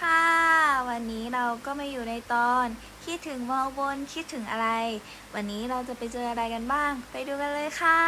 ค่ะ วันนี้เราก็มาอยู่ในตอน คิดถึงมอบนคิดถึงอะไร วันนี้เราจะไปเจออะไรกันบ้าง ไปดูกันเลยค่ะ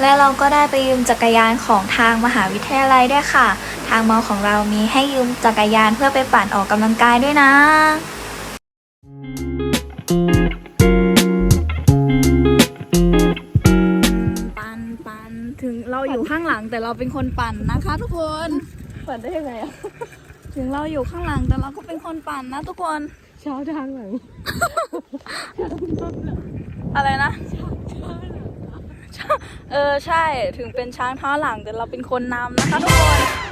และเราก็ได้ไปยืมจักรยานของทางมหาวิทยาลัยด้วยค่ะ ทางมอของเรามีให้ยืมจักรยานเพื่อไปปั่นออกกำลังกายด้วยนะปั่นปั่นถึงเราอยู่ข้างหลังแต่เราเป็นคนปั่นนะคะทุกคนปั่นได้ยังไงอะถึงเราอยู่ข้างหลังแต่เราก็เป็นคนปั่นนะทุกคนเช้าทางหลังอะไรนะเออใช่ถึงเป็นช้างเท้าหลังแต่เราเป็นคนนำนะคะทุกคน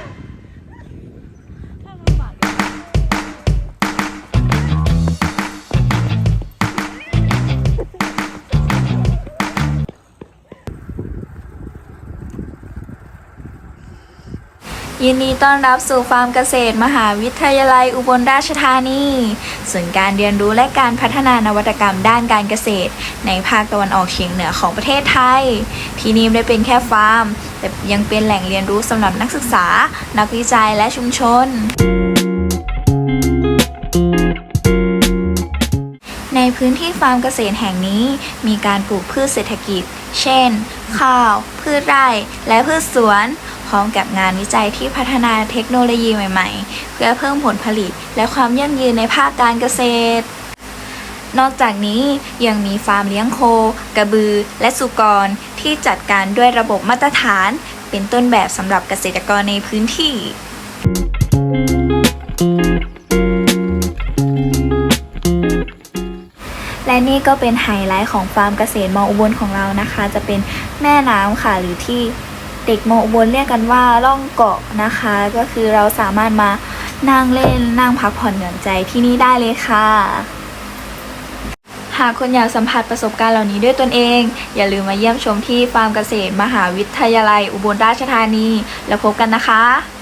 ยินดีต้อนรับสู่ฟาร์มเกษตร มหาวิทยาลัยอุบลราชธานีศูนย์การเรียนรู้และการพัฒนานวัตกรรมด้านการเกษตร ในภาคตะวันออกเฉียงเหนือของประเทศไทย ที่นี่ไม่ได้เป็นแค่ฟาร์ม แต่ยังเป็นแหล่งเรียนรู้สำหรับนักศึกษา นักวิจัยและชุมชนในพื้นที่ฟาร์มเกษตรแห่งนี้ มีการปลูกพืชเศรษฐกิจ เช่น ข้าว พืชไร่ และพืชสวน พร้อมกับงานวิจัยที่พัฒนาเทคโนโลยีใหม่ ๆ เพื่อเพิ่มผลผลิตและความยั่งยืนในภาคการเกษตร นอกจากนี้ยังมีฟาร์มเลี้ยงโค กระบือ และสุกรที่จัดการด้วยระบบมาตรฐาน เป็นต้นแบบสำหรับเกษตรกรในพื้นที่และนี่ก็เป็นไฮไลท์ของฟาร์มเกษตรมองอุบลของเรานะคะ จะเป็นแม่น้ำค่ะหรือที่ ด็กมออุบลเรียกกันว่าล่องเกาะนะคะ ก็คือเราสามารถมานั่งเล่นนั่งพักผ่อนหย่อนใจที่นี่ได้เลยค่ะ หากคนอยากสัมผัสประสบการณ์เหล่านี้ด้วยตนเอง อย่าลืมมาเยี่ยมชมที่ฟาร์มเกษตร มหาวิทยาลัย อุบลราชธานี แล้วพบกันนะคะ